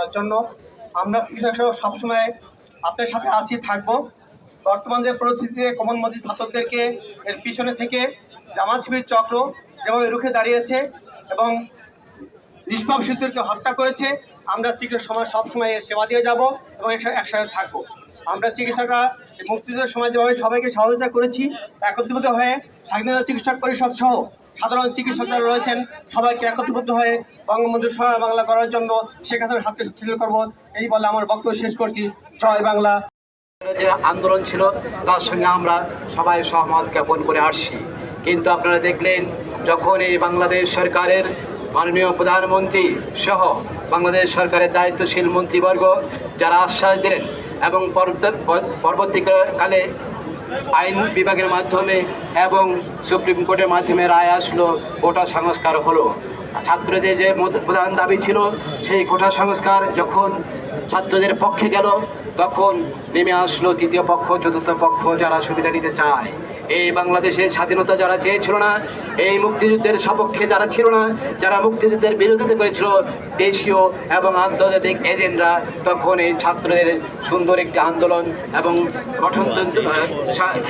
করার জন্য আমরা চিকিৎসক সহ সবসময় আপনার সাথে আসি থাকব। বর্তমান যে পরিস্থিতিতে কমন কমনমতি ছাত্রদেরকে এর পিছনে থেকে জামাত শিবির চক্র যেভাবে রুখে দাঁড়িয়েছে এবং নিষ্পাপ শিশুদেরকে হত্যা করেছে, আমরা চিকিৎসক সমাজ সবসময় এর সেবা দিয়ে যাব এবং একসাথে থাকব। আমরা চিকিৎসকরা এই মুক্তিযুদ্ধের সময় যেভাবে সবাইকে সহযোগিতা করেছি, একত্রিত হয়ে স্বাধীনতা চিকিৎসক পরিষদ সহ সাধারণ চিকিৎসকরা রয়েছেন। সবাইকে একত্রিত হয়ে বঙ্গবন্ধু সহায় বাংলা করার জন্য শেখ হাসিনার হাতকে শক্তিশালী করব। এই বলে আমার বক্তব্য শেষ করছি। জয় বাংলা। যে আন্দোলন ছিল, তার সঙ্গে আমরা সবাই সহমত জ্ঞাপন করে আসছি। কিন্তু আপনারা দেখলেন, যখন এই বাংলাদেশ সরকারের মাননীয় প্রধানমন্ত্রী সহ বাংলাদেশ সরকারের দায়িত্বশীল মন্ত্রীবর্গ যারা আশ্বাস দিলেন এবং পরবর্তীকালে আইন বিভাগের মাধ্যমে এবং সুপ্রিম কোর্টের মাধ্যমে রায় আসলো, কোটা সংস্কার হলো। ছাত্রদের যে প্রধান দাবি ছিল, সেই কোটা সংস্কার যখন ছাত্রদের পক্ষে গেল, তখন নেমে আসলো তৃতীয় পক্ষ, চতুর্থ পক্ষ যারা সুবিধা নিতে চায়। এই বাংলাদেশের স্বাধীনতা যারা চেয়েছিল না, এই মুক্তিযুদ্ধের সপক্ষে যারা ছিল না, যারা মুক্তিযুদ্ধের বিরোধিতা করেছিল, দেশীয় এবং আন্তর্জাতিক এজেন্টরা তখন এই ছাত্রদের সুন্দর একটি আন্দোলন এবং গঠনতন্ত্র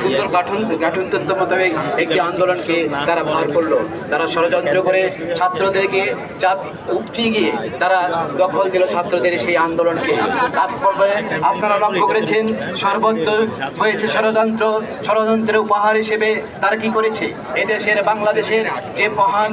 সুন্দর গঠন, গঠনতন্ত্র মোতাবেক একটি আন্দোলনকে তারা ভার করল। তারা ষড়যন্ত্র করে ছাত্রদেরকে চাপ উপচে গিয়ে তারা দখল দিল ছাত্রদের সেই আন্দোলনকে। তাৎপর্যে আপনারা লক্ষ্য করেছেন, সর্বত্র হয়েছে ষড়যন্ত্র। ষড়যন্ত্রের উপহার হিসেবে তারা কি করেছে? এদেশের, বাংলাদেশের যে মহান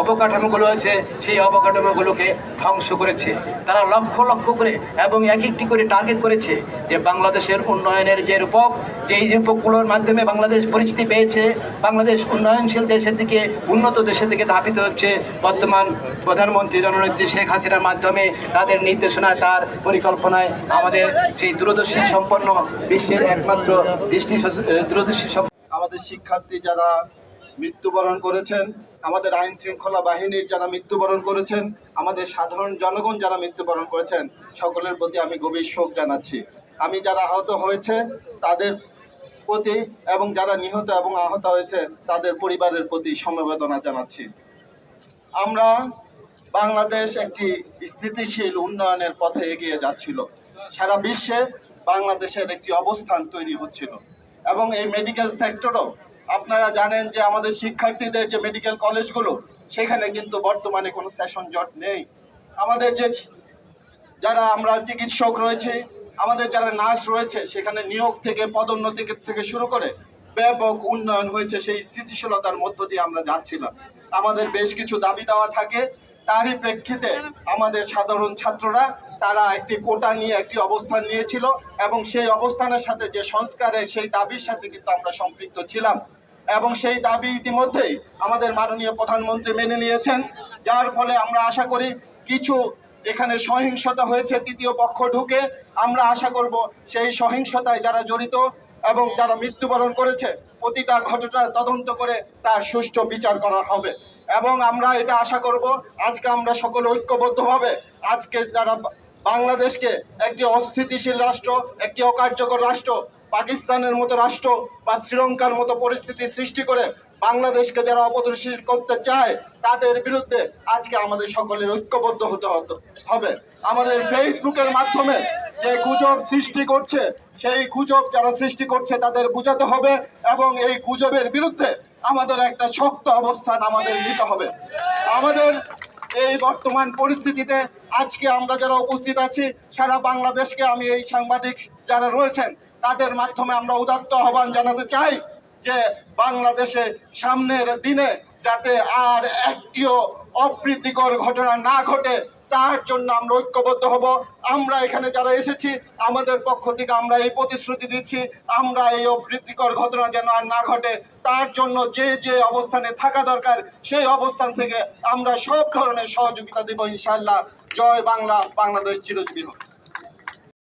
অবকাঠামোগুলো আছে, সেই অবকাঠামোগুলোকে ধ্বংস করেছে। তারা লক্ষ লক্ষ করে এবং এক একটি করে টার্গেট করেছে যে বাংলাদেশের উন্নয়নের যে রূপক, যেই রূপকগুলোর মাধ্যমে বাংলাদেশ পরিচিতি পেয়েছে, বাংলাদেশ উন্নয়নশীল দেশের দিকে, উন্নত দেশের দিকে ধাবিত হচ্ছে। বর্তমান প্রধানমন্ত্রী জননেত্রী শেখ হাসিনার মাধ্যমে তাদের নির্দেশনায় তার পরিকল্পনায় আমাদের সেই দূরদর্শী সম্পন্ন বিশ্বের একমাত্র দৃষ্টি, দূরদর্শী সম্পন্ন আমাদের শিক্ষার্থী যারা মৃত্যুবরণ করেছেন, আমাদের আইন শৃঙ্খলা বাহিনীর যারা মৃত্যুবরণ করেছেন, আমাদের সাধারণ জনগণ যারা মৃত্যুবরণ করেছেন, সকলের প্রতি আমি গভীর শোক জানাচ্ছি। আমি যারা আহত হয়েছে, তাদের প্রতি এবং যারা নিহত এবং আহত হয়েছে, তাদের পরিবারের প্রতি সমবেদনা জানাচ্ছি। আমরা বাংলাদেশ একটি স্থিতিশীল উন্নয়নের পথে এগিয়ে যাচ্ছিল। সারা বিশ্বে বাংলাদেশের একটি অবস্থান তৈরি হচ্ছিল। এবং এই মেডিকেল সেক্টরও আপনারা জানেন যে আমাদের শিক্ষার্থীদের যে মেডিকেল কলেজগুলো সেখানে কিন্তু বর্তমানে কোনো সেশন জট নেই। আমাদের যে যারা আমরা চিকিৎসক রয়েছে, আমাদের যারা নার্স রয়েছে, সেখানে নিয়োগ থেকে, পদোন্নতি থেকে শুরু করে ব্যাপক উন্নয়ন হয়েছে সেই স্থিতিশীলতার মধ্য দিয়ে আমরা যাচ্ছিলাম। আমাদের বেশ কিছু দাবি দেওয়া থাকে। তারই প্রেক্ষিতে আমাদের সাধারণ ছাত্ররা, তারা একটি কোটা নিয়ে একটি অবস্থান নিয়েছিল এবং সেই অবস্থানের সাথে যে সংস্কারের সেই দাবির সাথে কিন্তু আমরা সম্পৃক্ত ছিলাম। এবং সেই দাবি ইতিমধ্যেই আমাদের মাননীয় প্রধানমন্ত্রী মেনে নিয়েছেন, যার ফলে আমরা আশা করি কিছু এখানে সহিংসতা হয়েছে, তৃতীয় পক্ষ ঢুকে আমরা আশা করব সেই সহিংসতায় যারা জড়িত এবং যারা মৃত্যুবরণ করেছে, প্রতিটা ঘটনা তদন্ত করে তার সুষ্ঠু বিচার করা হবে। এবং আমরা এটা আশা করব, আজকে আমরা সকলে ঐক্যবদ্ধভাবে, আজকে যারা বাংলাদেশকে একটি অস্থিতিশীল রাষ্ট্র, একটি অকার্যকর রাষ্ট্র, পাকিস্তানের মতো রাষ্ট্র বা শ্রীলঙ্কার মতো পরিস্থিতি সৃষ্টি করে বাংলাদেশকে যারা অপদর্শী করতে চায়, তাদের বিরুদ্ধে আজকে আমাদের সকলের ঐক্যবদ্ধ হতে হতো হবে। আমাদের ফেসবুকের মাধ্যমে যে গুজব সৃষ্টি করছে, সেই গুজব যারা সৃষ্টি করছে তাদের বুঝাতে হবে এবং এই গুজবের বিরুদ্ধে আমাদের একটা শক্ত অবস্থান আমাদের নিতে হবে। আমাদের এই বর্তমান পরিস্থিতিতে আজকে আমরা যারা উপস্থিত আছি, সারা বাংলাদেশকে আমি এই সাংবাদিক যারা রয়েছেন, তাদের মাধ্যমে আমরা উদাত্ত আহ্বান জানাতে চাই যে বাংলাদেশে সামনের দিনে যাতে আর একটিও অপ্রীতিকর ঘটনা না ঘটে তার জন্য আমরা ঐক্যবদ্ধ হব। আমরা এখানে যারা এসেছি, আমাদের পক্ষ থেকে আমরা এই প্রতিশ্রুতি দিচ্ছি, আমরা এই অপ্রীতিকর ঘটনা যেন আর না ঘটে। তার জন্য যে যে অবস্থানে থাকা দরকার, সেই অবস্থান থেকে আমরা সব ধরনের সহযোগিতা দেব ইনশাল্লাহ জয় বাংলা, বাংলাদেশ চিরজীবী হোক।